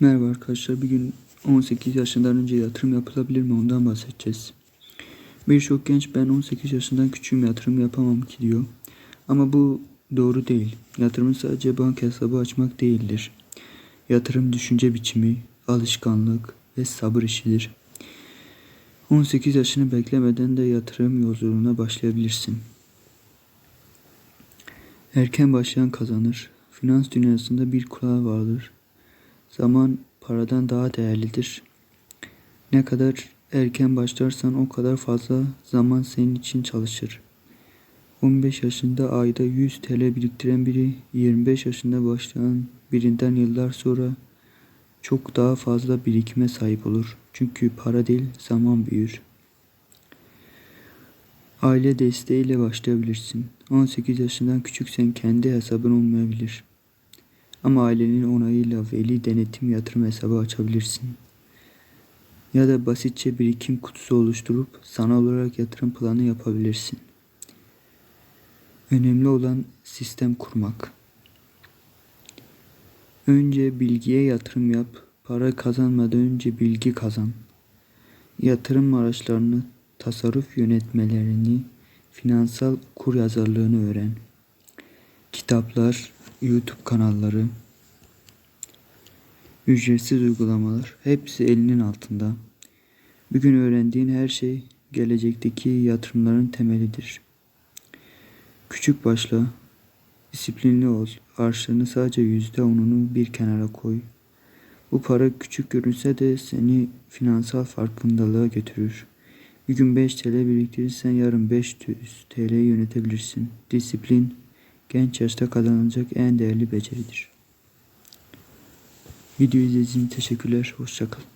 Merhaba arkadaşlar. Bir gün 18 yaşından önce yatırım yapılabilir mi ondan bahsedeceğiz. Birçok genç ben 18 yaşından küçüğüm yatırım yapamam ki diyor. Ama bu doğru değil. Yatırım sadece banka hesabı açmak değildir. Yatırım düşünce biçimi, alışkanlık ve sabır işidir. 18 yaşını beklemeden de yatırım yolculuğuna başlayabilirsin. Erken başlayan kazanır. Finans dünyasında bir kural vardır. Zaman paradan daha değerlidir. Ne kadar erken başlarsan o kadar fazla zaman senin için çalışır. 15 yaşında ayda 100 TL biriktiren biri 25 yaşında başlayan birinden yıllar sonra çok daha fazla birikime sahip olur. Çünkü para değil zaman büyür. Aile desteğiyle başlayabilirsin. 18 yaşından küçüksen kendi hesabın olmayabilir. Ama ailenin onayıyla veli denetim yatırım hesabı açabilirsin. Ya da basitçe birikim kutusu oluşturup sanal olarak yatırım planı yapabilirsin. Önemli olan sistem kurmak. Önce bilgiye yatırım yap. Para kazanmadan önce bilgi kazan. Yatırım araçlarını, tasarruf yönetmelerini, finansal kur yazarlığını öğren. Kitaplar, YouTube kanalları, ücretsiz uygulamalar hepsi elinin altında. Bugün öğrendiğin her şey gelecekteki yatırımların temelidir. Küçük başla, disiplinli ol, harçlığını sadece yüzde onunu bir kenara koy. Bu para küçük görünse de seni finansal farkındalığa götürür. Bir gün 5 TL biriktirirsen yarın 500 TL yönetebilirsin. Disiplin genç yaşta kazanılacak en değerli beceridir. Video izlediğiniz için teşekkürler. Hoşçakalın.